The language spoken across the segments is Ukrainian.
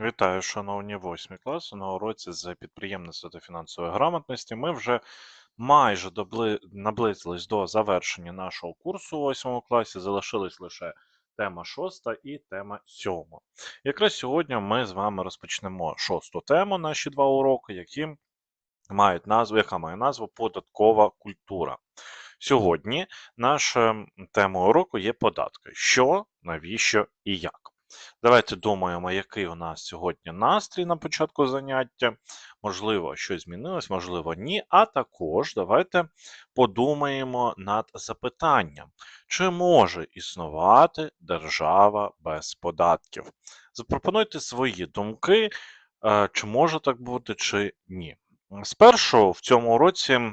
Вітаю, шановні восьмі класи. На уроці з підприємництва та фінансової грамотності. Ми вже майже добли... наблизились до завершення нашого курсу у восьмому класі. Залишилась лише тема шоста і тема сьома. Якраз сьогодні ми з вами розпочнемо шосту тему, наші два уроки, які мають назву, яка має назву Податкова культура. Сьогодні наша тема уроку є податки. Що, навіщо і як. Давайте думаємо, який у нас сьогодні настрій на початку заняття. Можливо, щось змінилось, можливо, ні. А також давайте подумаємо над запитанням, чи може існувати держава без податків. Запропонуйте свої думки, е, чи може так бути, чи ні. Спершу в цьому уроці Е,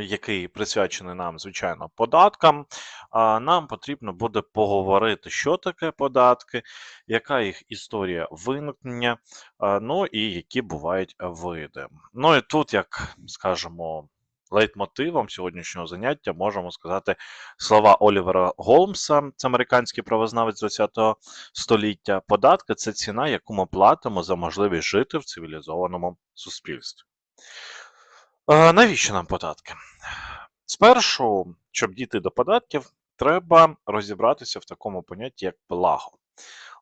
який присвячений нам, звичайно, податкам, нам потрібно буде поговорити, що таке податки, яка їх історія виникнення, ну і які бувають види. Ну і тут, як скажемо, лейтмотивом сьогоднішнього заняття можемо сказати слова Олівера Голмса, це американський правознавець ХХ століття. Податки це ціна, яку ми платимо за можливість жити в цивілізованому суспільстві. Е, навіщо нам податки? Спершу, щоб дійти до податків, треба розібратися в такому понятті, як благо.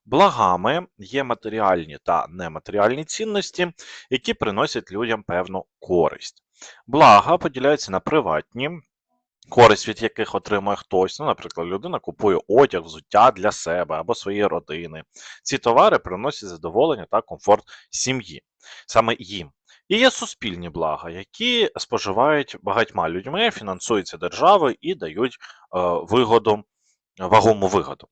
Благами є матеріальні та нематеріальні цінності, які приносять людям певну користь. Блага поділяються на приватні, користь від яких отримує хтось. Ну, Наприклад, людина купує одяг, взуття для себе або своєї родини. Ці товари приносять задоволення та комфорт сім'ї, саме їм. І є суспільні блага, які споживають багатьма людьми, фінансуються державою і дають е, вигоду, вагому вигоду.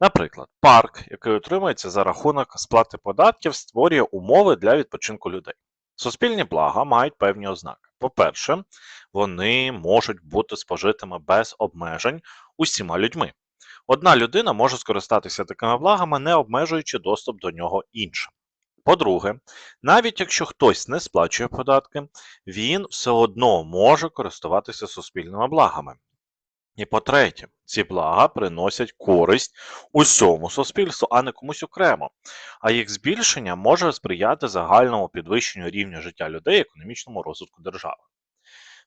Наприклад, парк, який утримується за рахунок сплати податків, створює умови для відпочинку людей. Суспільні блага мають певні ознаки. По-перше, вони можуть бути спожитими без обмежень усіма людьми. Одна людина може скористатися такими благами, не обмежуючи доступ до нього іншим. По-друге, навіть якщо хтось не сплачує податки, він все одно може користуватися суспільними благами. І по-третє, ці блага приносять користь усьому суспільству, а не комусь окремо. А їх збільшення може сприяти загальному підвищенню рівня життя людей економічному розвитку держави.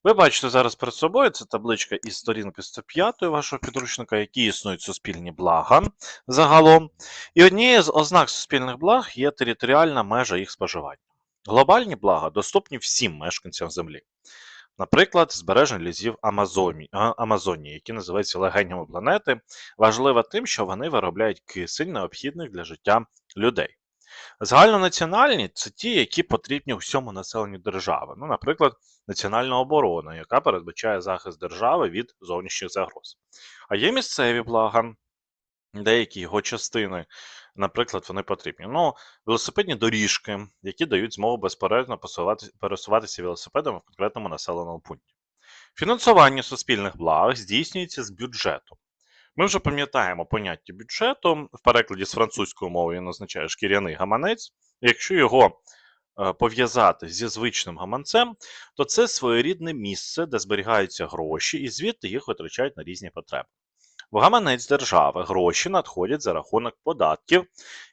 Ви бачите зараз перед собою це табличка із сторінки 105 вашого підручника, які існують суспільні блага загалом. І однією з ознак суспільних благ є територіальна межа їх споживання. Глобальні блага доступні всім мешканцям Землі. Наприклад, збереження лізів Амазонії, які називаються легенями планети, важливо тим, що вони виробляють кисень, необхідний для життя людей. Загальнонаціональні це ті, які потрібні всьому населенню держави. Ну, Наприклад, національна оборона, яка передбачає захист держави від зовнішніх загроз. А є місцеві блага, деякі його частини, наприклад, вони потрібні. Ну, велосипедні доріжки, які дають змогу безперервно пересуватися велосипедами в конкретному населеному пункті. Фінансування суспільних благ здійснюється з бюджету. Ми вже пам'ятаємо поняття бюджету. В перекладі з французької мови він означає шкіряний гаманець. Якщо його е, пов'язати зі звичним гаманцем, то це своєрідне місце, де зберігаються гроші, і звідти їх витрачають на різні потреби. В гаманець держави гроші надходять за рахунок податків,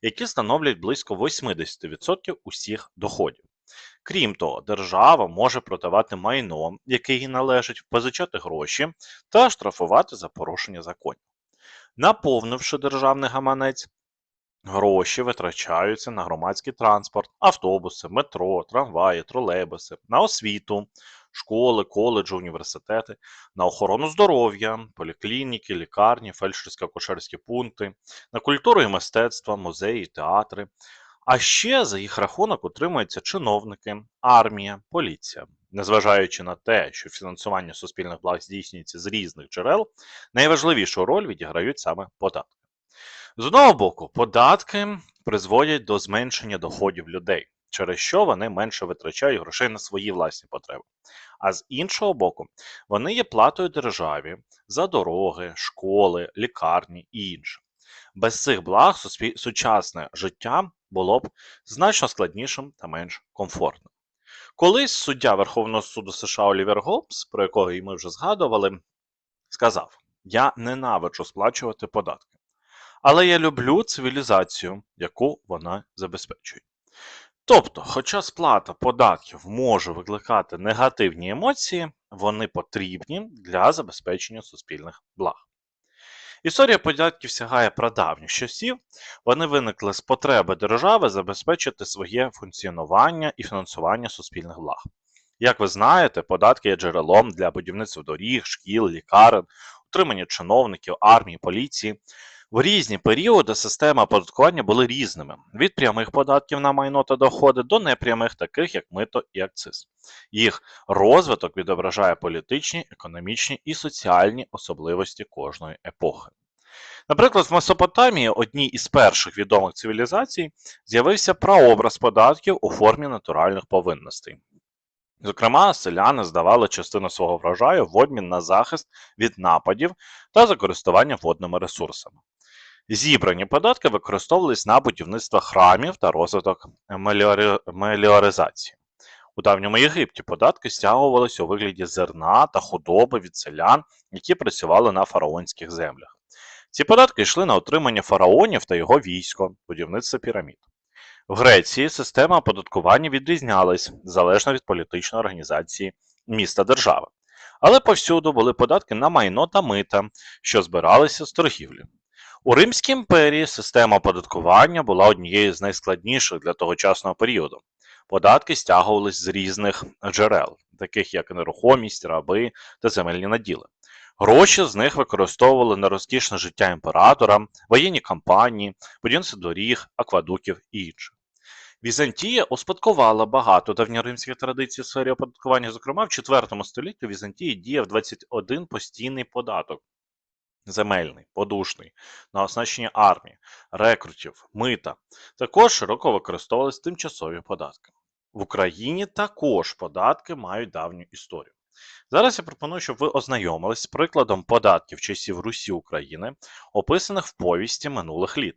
які становлять близько 80% усіх доходів. Крім того, держава може продавати майно, яке їй належить, позичати гроші та штрафувати за порушення законів. Наповнивши державний гаманець, гроші витрачаються на громадський транспорт, автобуси, метро, трамваї, тролейбуси, на освіту, школи, коледжі, університети, на охорону здоров'я, поліклініки, лікарні, фельдшерсько-акушерські пункти, на культуру і мистецтво, музеї, театри. А ще за їх рахунок утримуються чиновники, армія, поліція. Незважаючи на те, що фінансування суспільних благ здійснюється з різних джерел, найважливішу роль відіграють саме податки. З одного боку, податки призводять до зменшення доходів людей, через що вони менше витрачають грошей на свої власні потреби. А з іншого боку, вони є платою державі за дороги, школи, лікарні і інше. Без цих благ сучасне життя було б значно складнішим та менш комфортним. Колись суддя Верховного суду США Олівер Голбс, про якого і ми вже згадували, сказав: Я ненавиджу сплачувати податки. але я люблю цивілізацію, яку вона забезпечує. Тобто, хоча сплата податків може викликати негативні емоції, вони потрібні для забезпечення суспільних благ. Історія податків сягає прадавніх часів, вони виникли з потреби держави забезпечити своє функціонування і фінансування суспільних благ. Як ви знаєте, податки є джерелом для будівництва доріг, шкіл, лікарень, утримання чиновників, армії, поліції. В різні періоди системи оподаткування були різними: від прямих податків на майно та доходи до непрямих, таких як мито і акциз. Їх розвиток відображає політичні, економічні і соціальні особливості кожної епохи. Наприклад, в Месопотамії, одній із перших відомих цивілізацій, з'явився прообраз податків у формі натуральних повинностей. Зокрема, селяни здавали частину свого врожаю в обмін на захист від нападів та за користування водними ресурсами. Зібрані податки використовувались на будівництво храмів та розвиток меліори... меліоризації. У давньому Єгипті податки стягувалися у вигляді зерна та худоби від селян, які працювали на фараонських землях. Ці податки йшли на отримання фараонів та його військо, будівництво пірамід. В Греції система оподаткування відрізнялась залежно від політичної організації міста держави. Але повсюду були податки на майно та мита, що збиралися з торгівлі. У Римській імперії система оподаткування була однією з найскладніших для тогочасного періоду. Податки стягувались з різних джерел, таких як нерухомість, раби та земельні наділи. Гроші з них використовували на розкішне життя імператора, воєнні кампанії, будівництво доріг, аквадуків і інше. Візантія успадкувала багато давньоримських традицій в сфері оподаткування. Зокрема, в IV столітті Візантії діяв 21 постійний податок. Земельний, подушний, на оснащення армії, рекрутів, мита. Також широко використовувалися тимчасові податки. В Україні також податки мають давню історію. Зараз я пропоную, щоб ви ознайомились з прикладом податків часів Русі України, описаних в повісті минулих літ,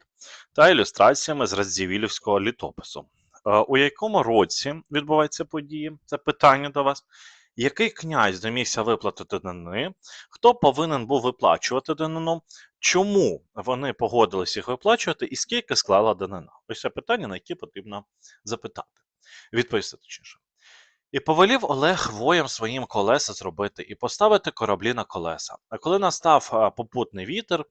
та ілюстраціями з Радзівілівського літопису. Е, У якому році відбуваються події? Це питання до вас. Який князь домігся виплатити данини? Хто повинен був виплачувати данину? Чому вони погодились їх виплачувати, і скільки склала данина? Ось це питання, на які потрібно запитати. Відповісти точніше. І повелів Олег воєм своїм колеса зробити і поставити кораблі на колеса. А коли настав попутний вітер,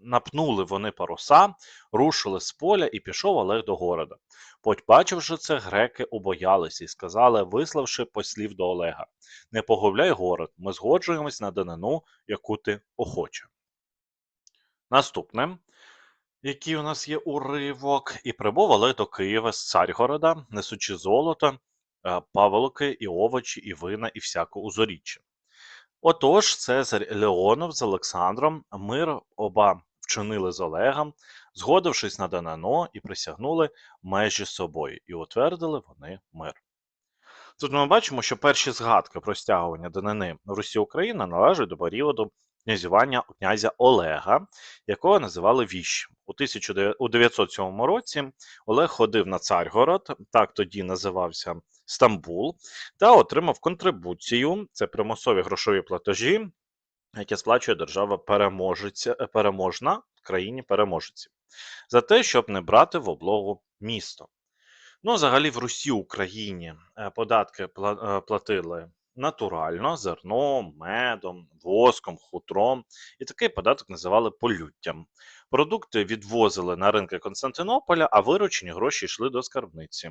напнули вони паруса, рушили з поля, і пішов Олег до города. Побачивши це, греки убоялися і сказали, виславши послів до Олега: Не погубляй город, ми згоджуємось на данину, яку ти охоче. Наступне, який у нас є уривок, і прибув Олег до Києва з Царгорода, несучи золото, е, паволоки і овочі, і вина, і всяку узоріччя. Отож, Цезарь Леонов з Олександром мир оба вчинили з Олегом, згодившись на данино і присягнули межі собою, і утвердили вони мир. Тут ми бачимо, що перші згадки про стягування данини Русі України належать до періоду князювання князя Олега, якого називали Віщ. У 1907 році Олег ходив на Царгород, так тоді називався Стамбул, та отримав контрибуцію, це примусові грошові платежі, які сплачує держава е, переможна країні переможеці, за те, щоб не брати в облогу місто. Ну, взагалі, в Русі Україні е, податки е, платили натурально зерном, медом, воском, хутром, і такий податок називали полюттям. Продукти відвозили на ринки Константинополя, а виручені гроші йшли до скарбниці.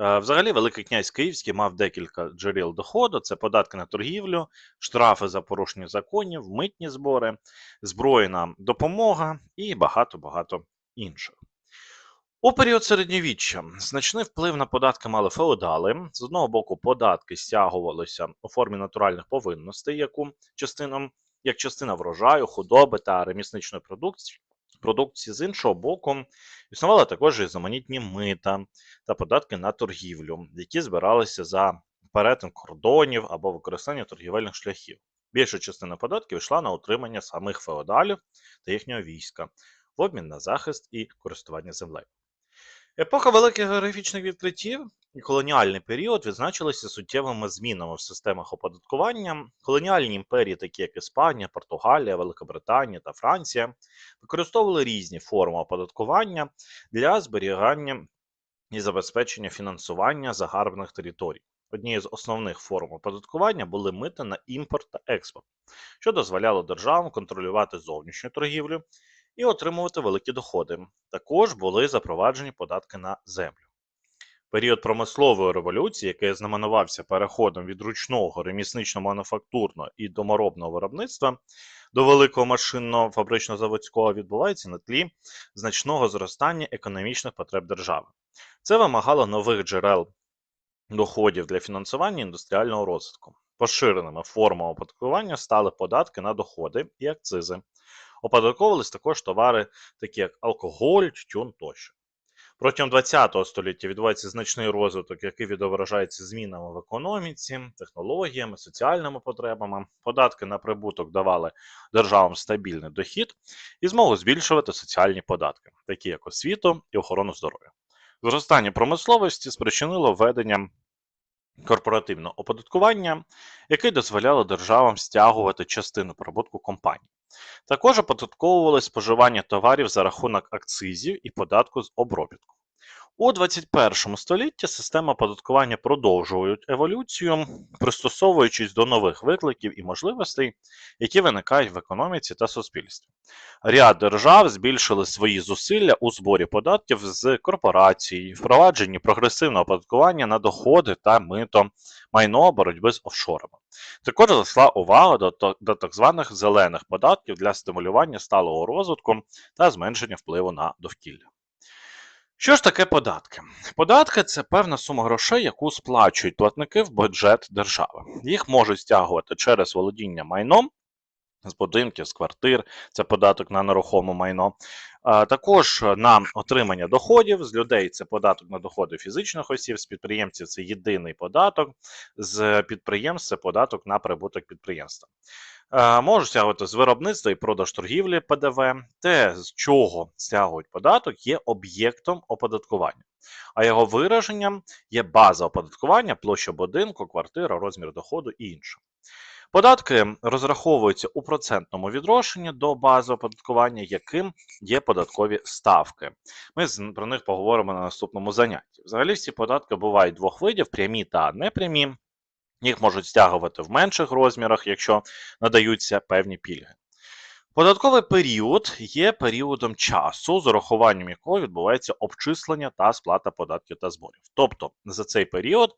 Е, Взагалі, Великий князь Київський мав декілька джерел доходу: це податки на торгівлю, штрафи за порушення законів, митні збори, збройна допомога і багато-багато інших. У період середньовіччя значний вплив на податки мали феодали. З одного боку, податки стягувалися у формі натуральних повинностей, яку частином, як частина врожаю, худоби та ремісничної продукції. Продукції з іншого боку, існували також різноманітні мита та податки на торгівлю, які збиралися за перетин кордонів або використання торгівельних шляхів. Більша частина податків йшла на утримання самих феодалів та їхнього війська в обмін на захист і користування землею. Епоха великих географічних відкриттів і колоніальний період відзначилися суттєвими змінами в системах оподаткування. Колоніальні імперії, такі як Іспанія, Португалія, Великобританія та Франція, використовували різні форми оподаткування для зберігання і забезпечення фінансування загарбних територій. Однією з основних форм оподаткування були мита на імпорт та експорт, що дозволяло державам контролювати зовнішню торгівлю і отримувати великі доходи. Також були запроваджені податки на землю. Період промислової революції, який знаменувався переходом від ручного реміснично-мануфактурного і доморобного виробництва до великого машинного фабрично-заводського, відбувається на тлі значного зростання економічних потреб держави. Це вимагало нових джерел доходів для фінансування індустріального розвитку. Поширеними формами оподаткування стали податки на доходи і акцизи. Оподатковувались також товари, такі як алкоголь, тютюн тощо. Протягом ХХ століття відбувається значний розвиток, який відображається змінами в економіці, технологіями, соціальними потребами. Податки на прибуток давали державам стабільний дохід і змогу збільшувати соціальні податки, такі як освіту і охорону здоров'я. Зростання промисловості спричинило введення корпоративного оподаткування, яке дозволяло державам стягувати частину прибутку компаній. Також оподатковувалось споживання товарів за рахунок акцизів і податку з обробітку. У 21 столітті система оподаткування продовжує еволюцію, пристосовуючись до нових викликів і можливостей, які виникають в економіці та суспільстві. Ряд держав збільшили свої зусилля у зборі податків з корпорацій, впровадженні прогресивного оподаткування на доходи та мито, майно боротьби з офшорами. Також зросла увага до, до так званих зелених податків для стимулювання сталого розвитку та зменшення впливу на довкілля. Що ж таке податки? Податки це певна сума грошей, яку сплачують платники в бюджет держави. Їх можуть стягувати через володіння майном з будинків, з квартир, це податок на нерухоме майно. Також на отримання доходів з людей це податок на доходи фізичних осіб, з підприємців це єдиний податок, з підприємств це податок на прибуток підприємства. Е, Можуть стягувати з виробництва і продаж торгівлі ПДВ. Те, з чого стягують податок, є об'єктом оподаткування, а його вираженням є база оподаткування, площа будинку, квартира, розмір доходу і інше. Податки розраховуються у процентному відношенні до бази оподаткування, яким є податкові ставки. Ми про них поговоримо на наступному занятті. Взагалі, всі податки бувають двох видів: прямі та непрямі. Їх можуть стягувати в менших розмірах, якщо надаються певні пільги. Податковий період є періодом часу, з урахуванням якого відбувається обчислення та сплата податків та зборів. Тобто за цей період,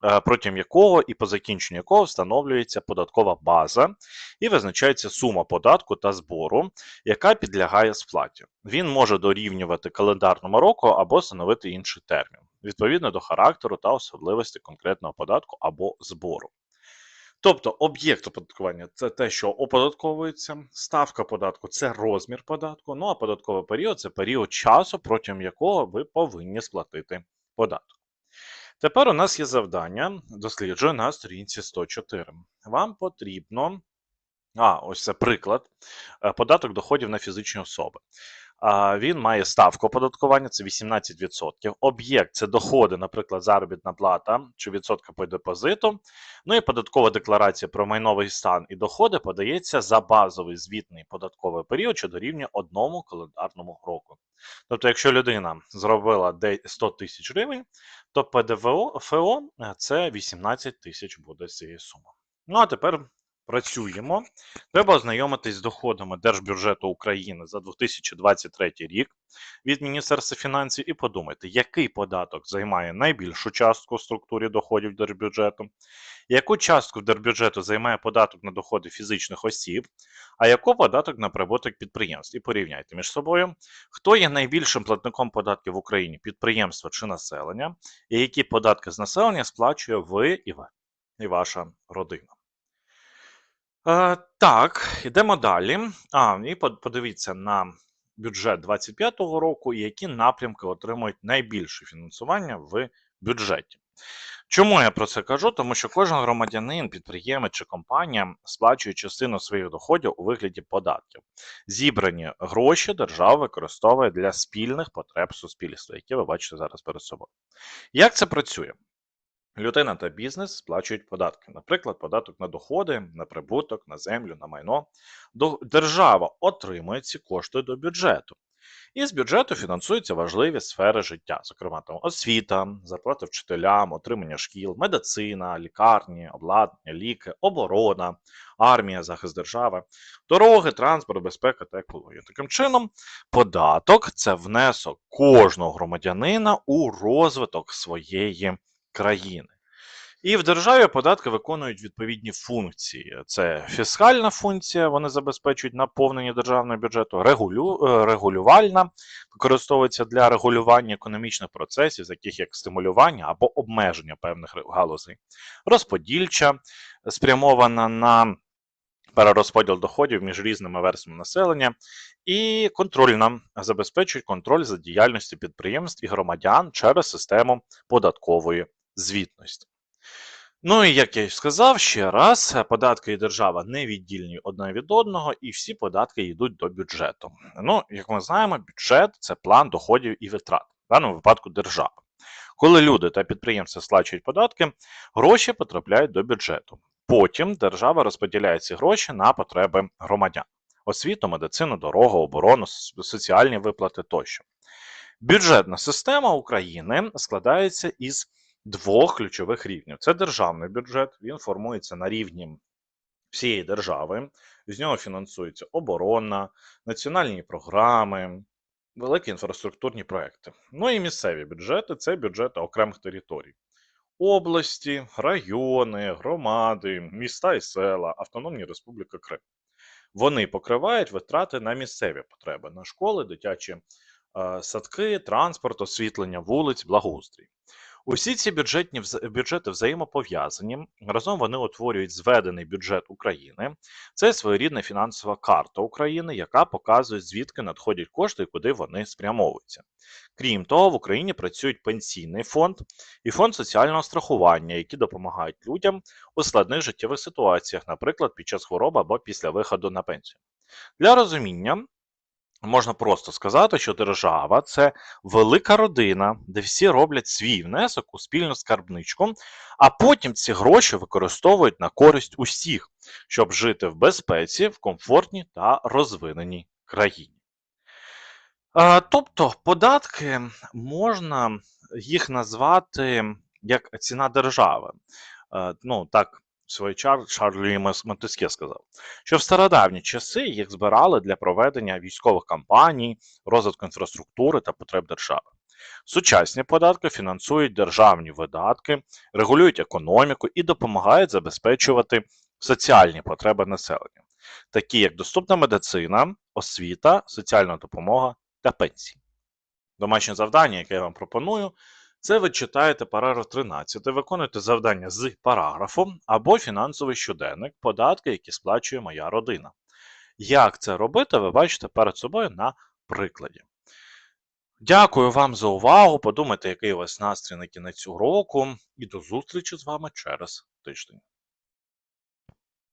протягом якого і по закінченню якого встановлюється податкова база і визначається сума податку та збору, яка підлягає сплаті. Він може дорівнювати календарному року або становити інший термін, відповідно до характеру та особливостей конкретного податку або збору. Тобто об'єкт оподаткування це те, що оподатковується, ставка податку це розмір податку, ну а податковий період це період часу, протягом якого ви повинні сплатити податок. Тепер у нас є завдання, досліджує на сторінці 104. Вам потрібно. А, ось це приклад. Е, Податок доходів на фізичні особи. Він має ставку оподаткування, це 18%. Об'єкт це доходи, наприклад, заробітна плата чи відсотка по депозиту. Ну і податкова декларація про майновий стан і доходи подається за базовий звітний податковий період, що дорівнює одному календарному року. Тобто, якщо людина зробила де- 100 тисяч гривень, то ПДВО ФО е, це 18 тисяч буде цієї суми. Ну а тепер працюємо. Треба ознайомитись з доходами Держбюджету України за 2023 рік від Міністерства фінансів і подумайте, який податок займає найбільшу частку в структурі доходів держбюджету, яку частку держбюджету займає податок на доходи фізичних осіб, а яку податок на прибуток підприємств. І порівняйте між собою, хто є найбільшим платником податків в Україні підприємство чи населення, і які податки з населення сплачує ви і ви, і ваша родина. Е, так, йдемо далі. А, і подивіться на бюджет 25-го року, і які напрямки отримують найбільше фінансування в бюджеті. Чому я про це кажу? Тому що кожен громадянин, підприємець чи компанія сплачує частину своїх доходів у вигляді податків. Зібрані гроші держава використовує для спільних потреб суспільства, які ви бачите зараз перед собою. Як це працює? Людина та бізнес сплачують податки, наприклад, податок на доходи, на прибуток, на землю, на майно. Держава отримує ці кошти до бюджету. І з бюджету фінансуються важливі сфери життя, зокрема там освіта, зарплати вчителям, отримання шкіл, медицина, лікарні, обладнання, ліки, оборона, армія, захист держави, дороги, транспорт, безпека та екологія. Таким чином, податок це внесок кожного громадянина у розвиток своєї країни. І в державі податки виконують відповідні функції. Це фіскальна функція, вони забезпечують наповнення державного бюджету, регулю, е, регулювальна, використовується для регулювання економічних процесів, таких як стимулювання або обмеження певних галузей, розподільча, спрямована на перерозподіл доходів між різними верствами населення, і контрольна забезпечують контроль за діяльністю підприємств і громадян через систему податкової звітності. Ну і як я й сказав ще раз, е, податки і держава не віддільні одне від одного, і всі податки йдуть до бюджету. Ну, як ми знаємо, бюджет це план доходів і витрат, в даному випадку держави. Коли люди та підприємці сплачують податки, гроші потрапляють до бюджету. Потім держава розподіляє ці гроші на потреби громадян: освіту, медицину, дорогу, оборону, соціальні виплати тощо. Бюджетна система України складається із двох ключових рівнів: це державний бюджет, він формується на рівні всієї держави, з нього фінансується оборона, національні програми, великі інфраструктурні проекти. Ну і місцеві бюджети це бюджети окремих територій. Області, райони, громади, міста і села, Автономні Республіки Крим. Вони покривають витрати на місцеві потреби, на школи, дитячі е, садки, транспорт, освітлення вулиць, благоустрій. Усі ці бюджетні бюджети взаємопов'язані. Разом вони утворюють зведений бюджет України. Це своєрідна фінансова карта України, яка показує, звідки надходять кошти і куди вони спрямовуються. Крім того, в Україні працюють пенсійний фонд і фонд соціального страхування, які допомагають людям у складних життєвих ситуаціях, наприклад, під час хвороби або після виходу на пенсію. Для розуміння можна просто сказати, що держава це велика родина, де всі роблять свій внесок у спільну скарбничку, а потім ці гроші використовують на користь усіх, щоб жити в безпеці, в комфортній та розвиненій країні. Тобто податки можна їх назвати як ціна держави. Е, Ну, так свій час Шарлі Монтескє сказав, що в стародавні часи їх збирали для проведення військових кампаній, розвитку інфраструктури та потреб держави. Сучасні податки фінансують державні видатки, регулюють економіку і допомагають забезпечувати соціальні потреби населення, такі як доступна медицина, освіта, соціальна допомога та пенсії. Домашнє завдання, яке я вам пропоную, це ви читаєте параграф 13, виконуєте завдання з параграфу або фінансовий щоденник, податки, які сплачує моя родина. Як це робити, ви бачите перед собою на прикладі. Дякую вам за увагу. Подумайте, який у вас настрій на кінець уроку, і до зустрічі з вами через тиждень.